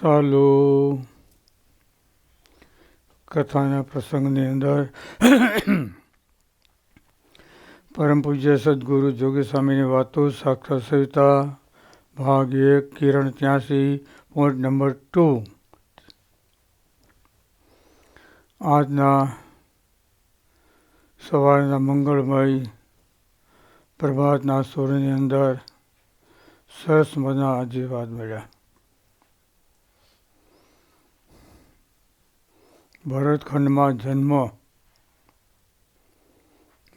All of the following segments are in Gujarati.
ચાલુ. કથાના પ્રસંગની અંદર પરમ પૂજ્ય સદગુરુ જોગી સ્વામીની વાતો સાક્ષાત સવિતા ભાગ એક, કિરણ ત્યાંસી પોઈન્ટ નંબર ટુ આજના સવારના મંગળમય પ્રભાતના સૂર્યની અંદર સરસ મજાના આશીર્વાદ મળ્યા. ભરતખંડમાં જન્મ.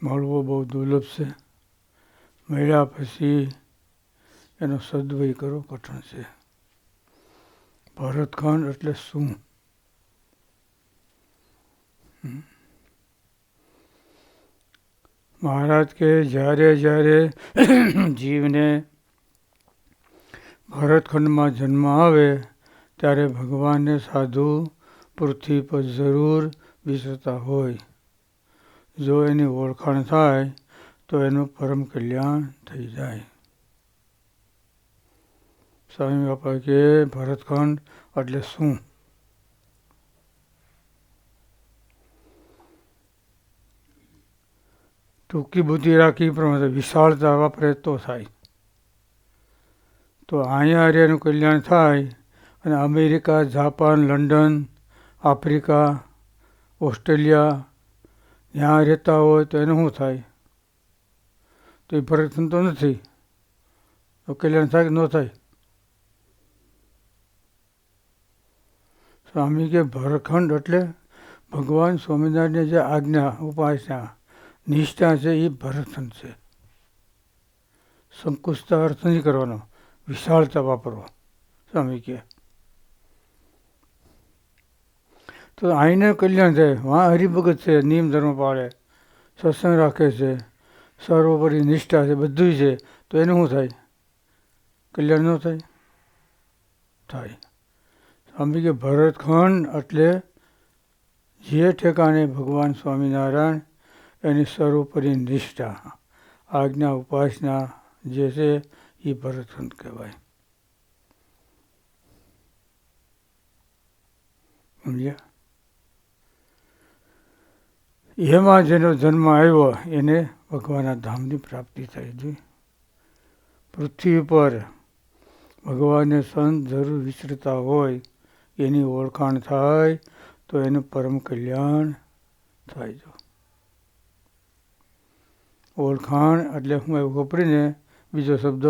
મળવો બહુ દુર્લભ છે. મળ્યા પછી એનો સદવય કરવો કઠણ છે. ભરતખંડ એટલે શું? મહારાજ કે જ્યારે જ્યારે જીવને ભરતખંડમાં જન્મ આવે ત્યારે ભગવાનને સાધુ પૃથ્વી પર જરૂર વિસરતા હોય. જો એની ઓળખાણ થાય, તો એનું પરમ કલ્યાણ થઈ જાય. સ્વામી બાપા કે, ભરતખંડ એટલે શું? ટૂંકી બુદ્ધિ રાખી પ્રમાણે વિશાળતા વાપરે તો થાય. તો અહીંયા હરિયાનું કલ્યાણ થાય અને America, Japan, London Africa, Australia, જ્યાં રહેતા હોય તો એનું શું થાય? તો એ ફરક તો નથી. તો કલ્યાણ થાય કે ન થાય? સ્વામી કે ભરખંડ એટલે ભગવાન સ્વામિનારાયણની જે આજ્ઞા, ઉપાસના, નિષ્ઠા છે એ ભરખંડ છે. સંકુચતા અર્થ નહીં કરવાનો. વિશાળતા વાપરવો. સ્વામી કહે તો આઈને કલ્યાણ થાય. વાં હરિભગત છે, નિયમ ધર્મ પાળે. સત્સંગ રાખે છે. સર્વોપરી નિષ્ઠા છે બધું છે. તો એનું શું થાય? કલ્યાણ ન થાય? થાય. સ્વામી કે ભરતખંડ એટલે જે ઠેકાણે ભગવાન સ્વામિનારાયણ એની સર્વોપરી નિષ્ઠા, આજ્ઞા, ઉપાસના જે છે, એ ભરતખંડ કહેવાય. સમજ્યા? એમાં જેનો જન્મ આવ્યો, એને ભગવાનના ધામની પ્રાપ્તિ થઈ હતી. પૃથ્વી પર ભગવાનને સંત જરૂર વિચરતા હોય, એની ઓળખાણ થાય, તો એનું પરમ કલ્યાણ થાય જો ઓળખાણ એટલે હું એવું વાપરીને બીજો શબ્દ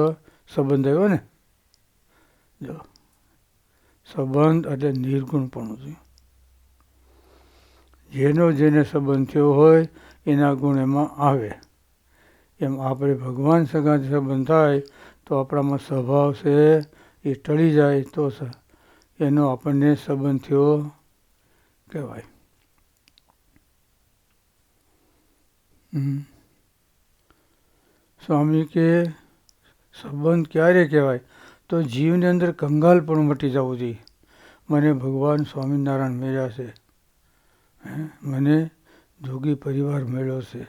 સંબંધ આવ્યો ને? જો. સંબંધ એટલે નિર્ગુણપણું છે. જેનો જેને સંબંધ થયો હોય, એના ગુણ એમાં આવે. એમ આપણે ભગવાન સગાથી સંબંધ થાય, તો આપણામાં સ્વભાવ છે, એ ટળી જાય તો એનો આપણને સંબંધ થયો કહેવાય. સ્વામી કે, સંબંધ ક્યારે કહેવાય? તો જીવની અંદર કંગાલ પણ મટી જવું જોઈએ. મને ભગવાન સ્વામિનારાયણ મેળ્યા છે. મને જોગી પરિવાર મળ્યો છે.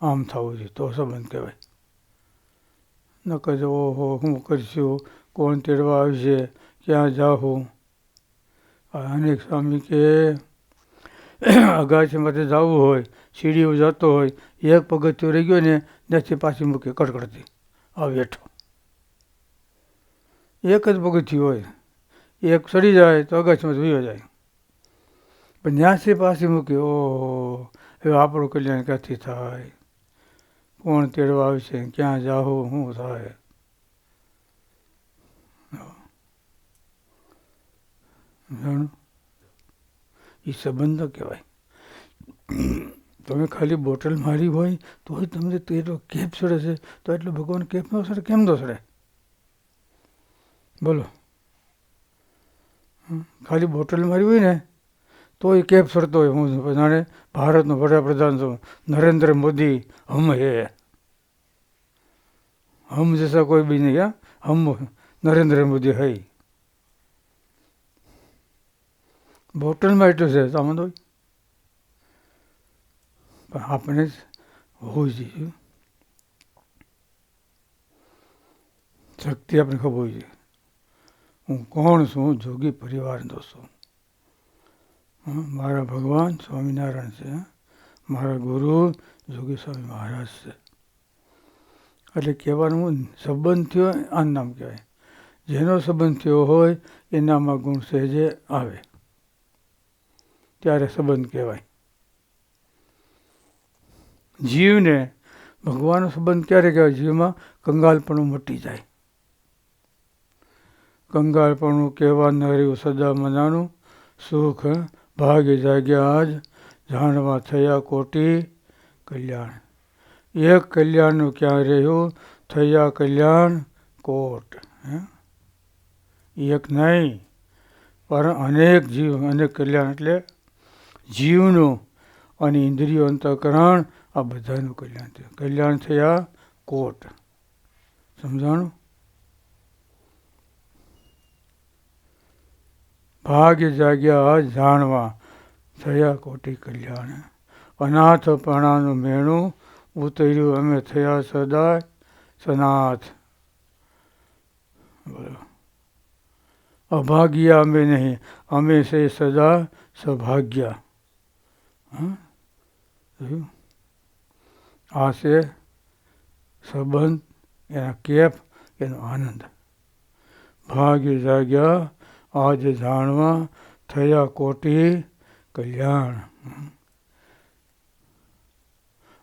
આમ થવું જોઈએ તો સંબંધ કહેવાય. ન કહેજો ઓહો, હું કરશું? કોણ તેડવા આવશે? ક્યાં જાઉં અનેક સ્વામી કે અગાશીમાંથી જવું હોય, સીડીઓ જતો હોય, એક પગથિયું રહી ગયો ને, ત્યાંથી પાછી મૂકી, કડકડતી. આ બેઠો. એક જ પગથિયું હોય. એક સડી જાય તો અગાશીમાં જોયો જાય. પણ ન્યાસી પાસે મૂકી ઓહો, હવે આપણું કલ્યાણ ક્યાંથી થાય? કોણ તેડવા આવશે? ક્યાં જાઓ શું થાય? એ સંબંધ કહેવાય. તમે ખાલી બોટલ મારી હોય તો તમને તેટલો કેપ સડે છે. તો એટલો ભગવાન કેપ ન સડે? કેમ ન સડે? બોલો. ખાલી બોટલ મારી હોય ને તો એ કેપ ફરતો હોય હું. જાણે ભારતનો વડાપ્રધાન છું. નરેન્દ્ર મોદી, હમ હે. હમ જશે કોઈ બી નહીં હમ નરેન્દ્ર મોદી હૈ. બોટલમાં એટલું છે, સામાન હોય પણ આપણે હોવું જોઈએ. શક્તિ આપણે ખબર હોવી જોઈએ. હું કોણ છું? જોગી પરિવારનો છું. મારા ભગવાન સ્વામિનારાયણ છે. મારા ગુરુ જોગી સ્વામી મહારાજ છે. એટલે કહેવાનું સંબંધ થયો આનું નામ કહેવાય. જેનો સંબંધ થયો હોય એનામાં ગુણ સહેજે આવે. ત્યારે સંબંધ કહેવાય. જીવને ભગવાનનો સંબંધ ક્યારે કહેવાય? જીવમાં કંગાલપણું મટી જાય. કંગાળપણું કહેવા ન રહ્યું સદા મનાનું સુખ ભાગ્ય જાગ્યા આજ. જાણવા થયા કોટી કલ્યાણ. એક કલ્યાણનું ક્યાં રહ્યું? થયા કલ્યાણ કોટ એક નહીં, પણ અનેક જીવ, અનેક કલ્યાણ. એટલે જીવનું અને ઇન્દ્રિયો અંતકરણ આ બધાનું કલ્યાણ થયું. કલ્યાણ થયા કોટ. સમજાણું? ભાગ્ય જાગ્યા જાણવા. થયા કોટી કલ્યાણ. અનાથપણાનું મેણું ઉતર્યું. અમે થયા સદાય સનાથ. બોલો. અભાગ્ય અમે નહીં. અમે છે સદા સૌભાગ્યા? આ છે સંબંધ, એના કેફ એનો આનંદ. ભાગ્ય જાગ્યા આજ જાણવા થયા કોટી કલ્યાણ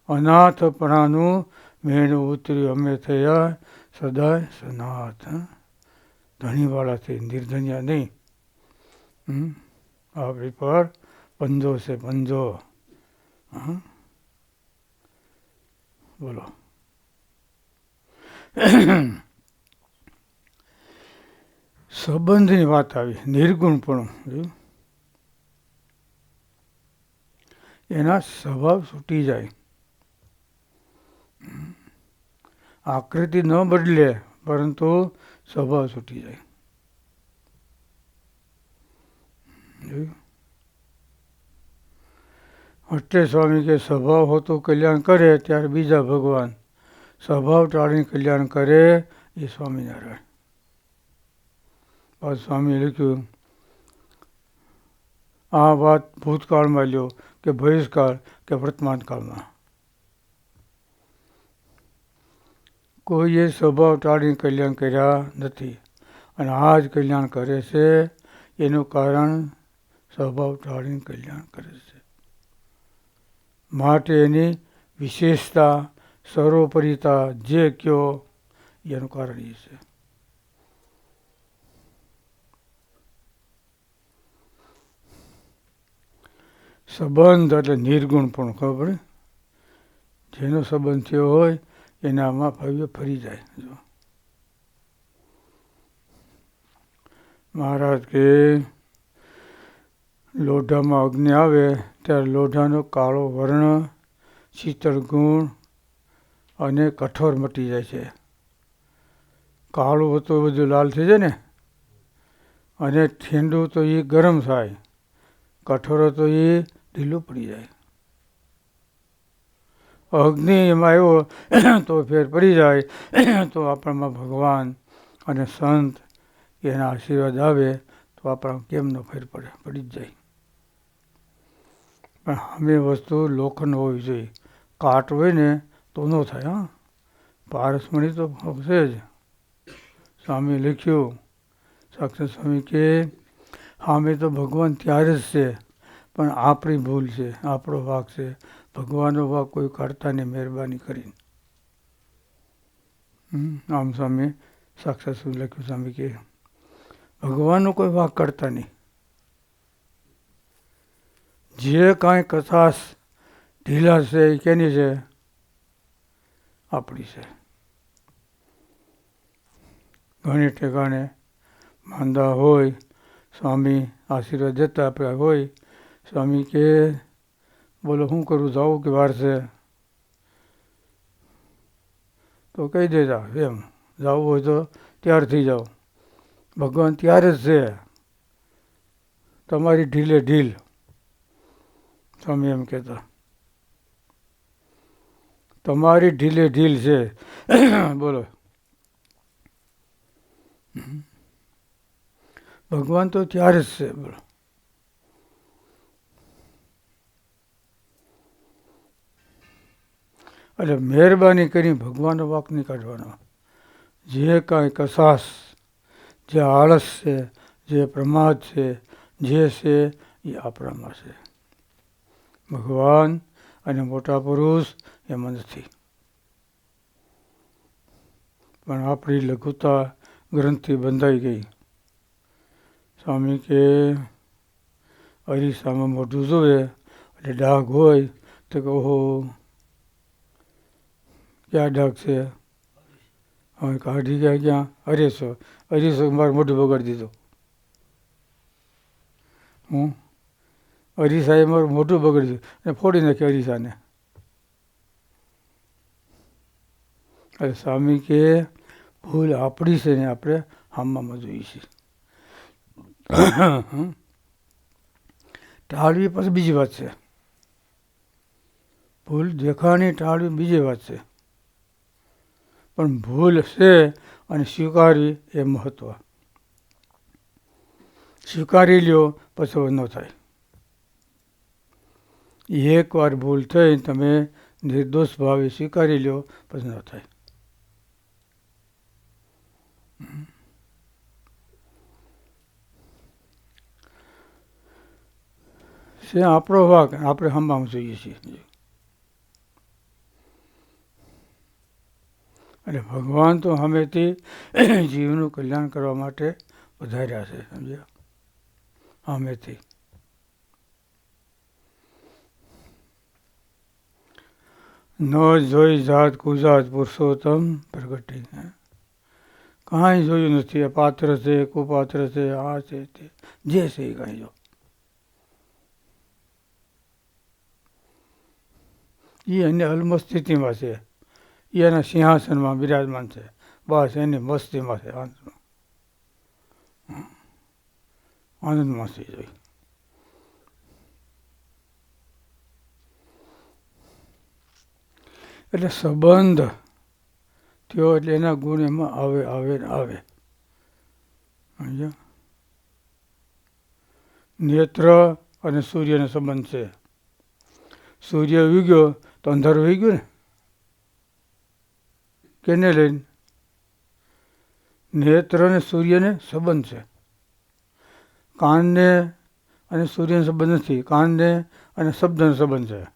અનાથપણાનું મેણું ઉતર્યું અમે થયા સદાય સનાથ? ધણીવાળા છે નિર્ધન્યા નહીં? આપણી પર પંજો છે પંજો? બોલો સંબંધની વાત આવી નિર્ગુણપણું? એના સ્વભાવ છૂટી જાય આકૃતિ ન બદલે, પરંતુ સ્વભાવ છૂટી જાય જોયું? અષ્ટે સ્વામી કે સ્વભાવ હોતું કલ્યાણ કરે, ત્યારે બીજા ભગવાન સ્વભાવ ટાળીને કલ્યાણ કરે એ સ્વામિનારાયણ બાદ સ્વામીએ લખ્યું, આ વાત ભૂતકાળમાં લ્યો કે ભવિષ્યકાળ કે વર્તમાન કાળમાં કોઈએ સ્વભાવ ટાળીને કલ્યાણ કર્યા નથી અને આ જ કલ્યાણ કરે છે, એનું કારણ સ્વભાવ ટાળીને કલ્યાણ કરે છે. માટે એની વિશેષતા, સર્વોપરિતા જે કયો, એનું કારણ એ છે. સંબંધ એટલે નિર્ગુણ પણ ખબર જેનો સંબંધ થયો હોય એનામાં ભવ્ય ફરી જાય. જો. મહારાજ કે, લોઢામાં અગ્નિ આવે ત્યારે લોઢાનો કાળો વર્ણ, શીતળ ગુણ અને કઠોર મટી જાય છે. કાળું હતું બધું લાલ થઈ જાય ને? અને ઠંડુ તો એ ગરમ થાય. કઠોર તો એ ઢીલું પડી જાય. અગ્નિ એમાં આવ્યો, તો ફેર પડી જાય. તો આપણામાં ભગવાન અને સંત એના આશીર્વાદ આવે, તો આપણા કેમ ન ફેર પડે? પડી જ જાય. પણ અમે વસ્તુ લોખંડ હોવી જોઈએ. કાટ હોય ને તો ન થાય, હા. પારસમણી તો હશે જ. સ્વામી લખ્યું, સાક્ષાત સ્વામી કે સામે તો ભગવાન ત્યારે જ છે. પણ આપણી ભૂલ છે, આપણો વાક છે. ભગવાનનો વાક કોઈ કાઢતા નહીં મહેરબાની કરીને. આમ સ્વામી, સાક્ષાત શું લખ્યું સ્વામી કે, ભગવાનનો કોઈ વાક કરતા નહીં. જે કાંઈ કથાસ ઢીલા છે, એ કેની છે? આપણી છે. ઘણી ઠેકાણે માંદા હોય, સ્વામી આશીર્વાદ જતા આપ્યા હોય સ્વામી કે બોલો શું કરું? જાઉં કે વાર છે? તો કહી દેતા, એમ જવું હોય તો ત્યાર થઈ જાઓ. ભગવાન ત્યારે જ છે. તમારી ઢીલે ઢીલ. સ્વામી એમ કહેતા. તમારી ઢીલે ઢીલ છે. બોલો. ભગવાન તો ત્યારે જ છે. બોલો. એટલે મહેરબાની કરી ભગવાનનો વાક નહીં કાઢવાનો. જે કાંઈ કસાસ, જે આળસ છે, જે પ્રમાદ છે, જે છે, એ આપણામાં છે. ભગવાન અને મોટા પુરુષ એમાં નથી. પણ આપણી લઘુતા ગ્રંથિ બંધાઈ ગઈ. સ્વામી કે, અરીસામાં મોઢું જોવે, એટલે ડાઘ હોય તો કે ક્યાં ડાઘ છે? હવે કાઢી ગયા ક્યાં? અરીસો અરીસો મારું મોઢું બગાડી દીધું. હું? અરીસાએ મારું મોઢું બગડી દીધું. અને ફોડી નાખ્યું અરીસાને અરે સ્વામી કે, ભૂલ આપણી છે ને આપણે હામમાં જોઈએ છીએ. ટાળવી પછી બીજી વાત છે. ભૂલ દેખાણી ટાળવી બીજી વાત છે. પણ ભૂલ છે અને સ્વીકારવી એ મહત્વ. સ્વીકારી લ્યો, પછી ન થાય. એકવાર ભૂલ થઈ, તમે નિર્દોષ ભાવે સ્વીકારી લ્યો, પછી ન થાય. છે આપણો વાક, આપણે હંબામાં જોઈએ છીએ. એટલે ભગવાન તો હમેથી જીવનું કલ્યાણ કરવા માટે વધાર્યા છે, સમજ્યા? હમેથી. ન જોઈ જાત કુજાત પુરુષોત્તમ પ્રગટી. કાંઈ જોયું નથી પાત્ર છે, કુપાત્ર છે, આ છે, તે. જે છે એ કાંઈ જો. એ અન્ય અલમ સ્થિતિમાં છે. એ એના સિંહાસનમાં બિરાજમાન છે. બસ એની મસ્તીમાં છે આનંદમાં આનંદમાં છે, જોઈ. એટલે સંબંધ થયો એટલે એના ગુણ એમાં આવે આવે આવે. સમજ્યા? નેત્ર અને સૂર્યનો સંબંધ છે. સૂર્ય ઉગ્યો તો અંધારું ઉઈ ગયું ને? કેને લઈને? નેત્ર અને સૂર્યને સંબંધ છે. કાનને અને સૂર્યનો સંબંધ નથી. કાનને અને શબ્દનો સંબંધ છે.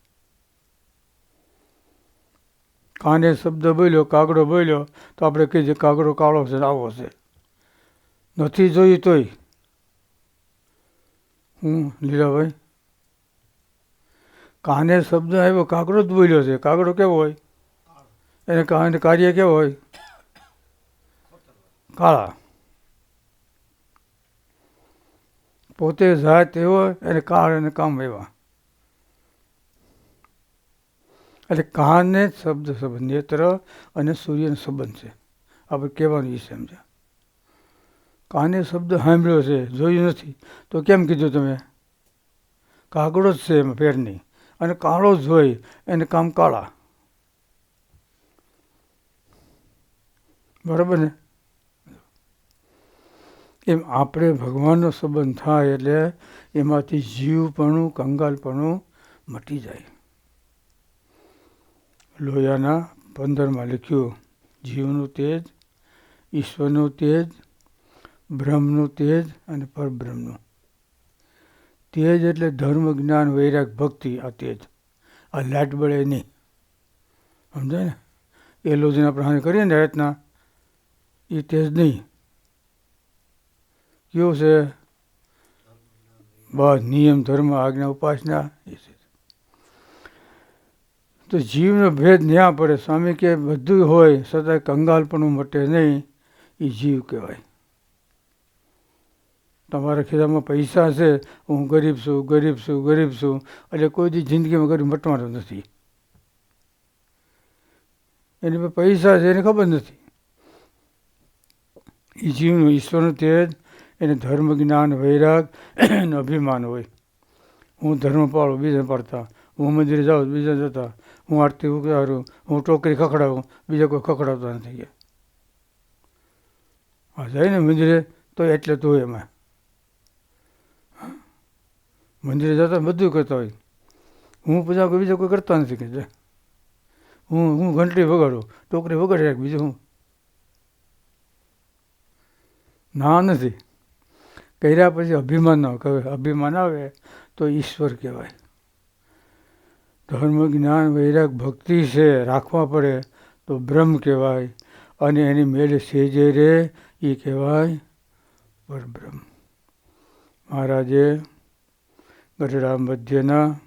કાને શબ્દ બોલ્યો, કાગડો બોલ્યો, તો આપણે કહીએ કાગડો કાળો છે આવો છે. નથી જોયું તોય. હું લીલાભાઈ? કાને શબ્દ આવ્યો, કાગડો જ બોલ્યો છે. કાગડો કેવો હોય? એને કાને કાર્ય કેવો હોય? કાળા. પોતે જાત એવો એને કાળ અને કામ એવા. એટલે કાને શબ્દ સંબંધ નેત્ર અને સૂર્યનો સંબંધ છે. આપણે કહેવાનું એ સમજ્યા કાને શબ્દ સાંભળ્યો છે, જોયું નથી, તો કેમ કીધું તમે? કાગડો જ છે એમાં ફેરની. અને કાળો જ હોય, એને કામ કાળા. બરાબર ને? એમ આપણે ભગવાનનો સંબંધ થાય એટલે એમાંથી જીવપણું, કંગાલપણું મટી જાય. લોયાના પંદરમાં લખ્યું, જીવનું તેજ, ઈશ્વરનું તેજ, બ્રહ્મનું તેજ અને પરબ્રહ્મનું. તેજ એટલે ધર્મ, જ્ઞાન, વૈરાગ, ભક્તિ, આ તેજ. આ લાટ બળે નહીં. સમજાય ને? એ લોજના પ્રહાણ કરીએ ને રાતના એ is નહીં કેવું છે બસ નિયમ ધર્મ આજ્ઞા ઉપાસના તો જીવનો ભેદ ન્યા પડે સ્વામી કે બધું હોય છતાં કંગાલપણું મટે નહીં એ જીવ કહેવાય તમારા ખિસ્સામાં પૈસા છે હું ગરીબ છું ગરીબ છું ગરીબ છું એટલે કોઈ દી જિંદગીમાં ગરીબ મટવાનો નથી એની પર પૈસા છે એને ખબર નથી એ જીવનું ઈશ્વરનું તેજ એને ધર્મ જ્ઞાન, વૈરાગ અને અભિમાન હોય. હું ધર્મ પાળું, બીજા પાડતા. હું મંદિરે જાઉં, બીજા જતા. હું આરતી ઉતારું હું ટોકરી ખખડાવું, બીજા કોઈ ખખડાવતા નથી ગયા. હા જાય ને મંદિરે તો એટલે તો એમાં. મંદિરે જતા બધું કરતા હોય. હું પૂજા બીજા કોઈ કરતા નથી કે. હું હું ઘંટડી વગાડું, ટોકરી વગાડી રાખ, બીજું હું? ના નથી. કર્યા પછી અભિમાન ન કહે અભિમાન આવે તો ઈશ્વર કહેવાય. ધર્મ, જ્ઞાન, વૈરાગ, ભક્તિ છે, રાખવા પડે તો બ્રહ્મ કહેવાય અને એની મેળે સેજે રે એ કહેવાય પરબ્રહ્મ. મહારાજે ગઢડા મધ્યના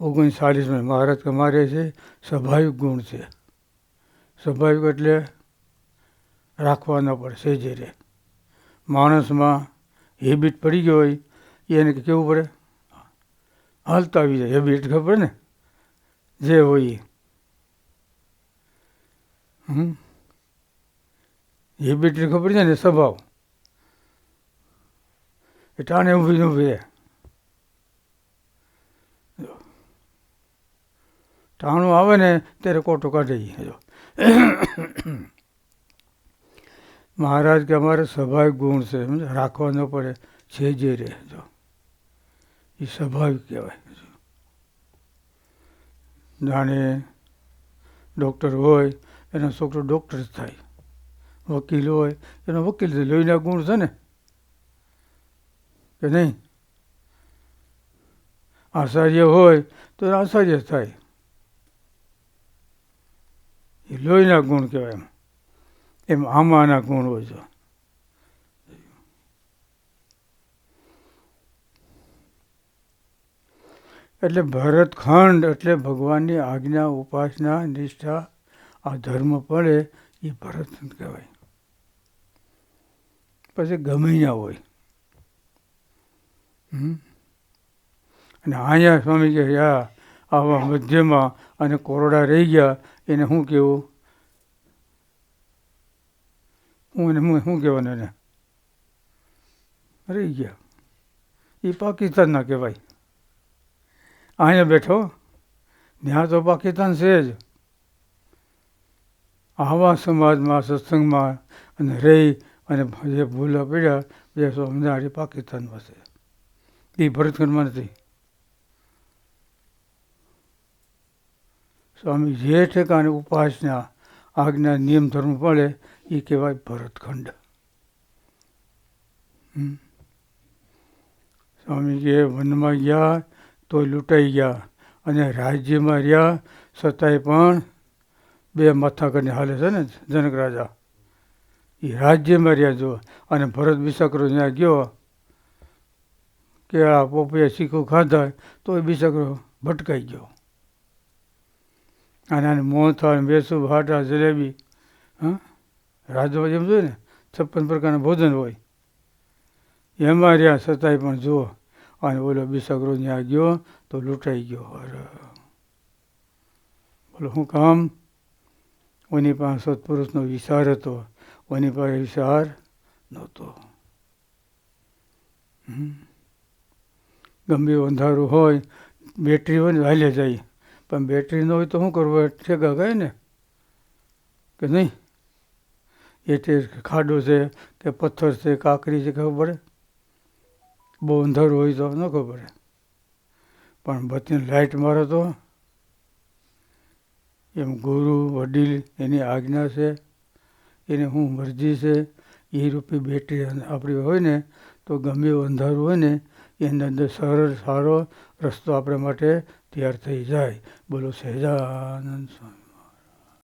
ઓગણચાલીસમાં મહારાજ કમારે છે. સ્વાભાવિક ગુણ છે. સ્વાભાવિક એટલે રાખવા ન પડે સેજે રે. માણસમાં હેબિટ પડી ગઈ હોય, એને કેવું પડે? હાલતા આવી જાય. હેબિટ ખબર ને? જે હોય એ. હમ? હેબિટ ખબર છે ને? સ્વભાવ. એ ટાણે ઊભી ઊભી રહે. ટાણું આવે ને, ત્યારે કોટો કાઢી જો. મહારાજ કે અમારે સ્વાભાવિક ગુણ છે રાખવા ન પડે છે જે રે જો. એ સ્વાભાવિક કહેવાય જાણે ડૉક્ટર હોય, એનો છોકરો ડૉક્ટર જ થાય. વકીલ હોય, એનો વકીલ થાય લોહીના ગુણ છે ને? કે નહીં? આચાર્ય હોય, તો આચાર્ય થાય. એ લોહીના ગુણ કહેવાય એમ. એમ આમાંના ગુણ છે. એટલે ભરતખંડ એટલે ભગવાનની આજ્ઞા, ઉપાસના, નિષ્ઠા, આ ધર્મ પડે એ ભરતખંડ કહેવાય. પછી ગમે ના હોય? અને અહીંયા સ્વામી કહે આવા મધ્યમાં અને કોરડા રહી ગયા, એને શું કહેવું હું એને હું શું કહેવાનું એને? રહી ગયા. એ પાકિસ્તાનના કહેવાય. અહીંયા બેઠો. ત્યાં તો પાકિસ્તાન છે જ. આવા સમાજમાં, સત્સંગમાં અને રહી અને જે ભૂલા પડ્યા બે સમજાડી પાકિસ્તાનમાં છે. એ ભરતખંડમાં નથી. સ્વામી જે ઠેકાને ઉપાસના આજ્ઞા, નિયમ, ધર્મ પડે એ કહેવાય ભરતખંડ સ્વામીજીએ વનમાં ગયા તો લૂંટાઈ ગયા અને રાજ્યમાં રહ્યા છતાંય પણ બે માથા કરીને હાલે છે ને જનક રાજા. એ રાજ્યમાં રહ્યા જો અને ભરત બિસાકરો ત્યાં ગયો કે આ પોપિયા શીખું ખાધા તો એ બિસાકરો ભટકાઈ ગયો. અને આને મોહનથાળ બેસું ભાટા, જલેબી, હા? રાજમાં જેમ જોઈએ ને, છપ્પન પ્રકારના ભોજન હોય. એમાં રહ્યા છતાંય પણ જુઓ, અને ઓલો બિસગરો ત્યાં ગયો તો લૂંટાઈ ગયો. અરે. બોલો, શું કામ? ઓની પાસે સત્પુરુષનો વિચાર હતો, ઓની પાસે વિચાર નહોતો. ગમે અંધારું હોય, બેટરી હોય ને હાલે જાય. પણ બેટરી ન હોય તો શું કરવું? ઠેકા ગઈ ને? કે નહીં? એ તે ખાડો છે કે પથ્થર છે, કાંકરી છે, ખબર પડે બહુ અંધારું હોય તો ન ખબર પડે પણ બત્તીને લાઇટ મારો તો એમ ગુરુ, વડીલ, એની આજ્ઞા છે, એની શું મરજી છે, એ રૂપી બેટરી આપણી હોય ને, તો ગમે અંધારું હોય ને, એની અંદર સરળ, સારો રસ્તો આપણા માટે તૈયાર થઈ જાય. બોલો સહેજાનંદ સ્વામી.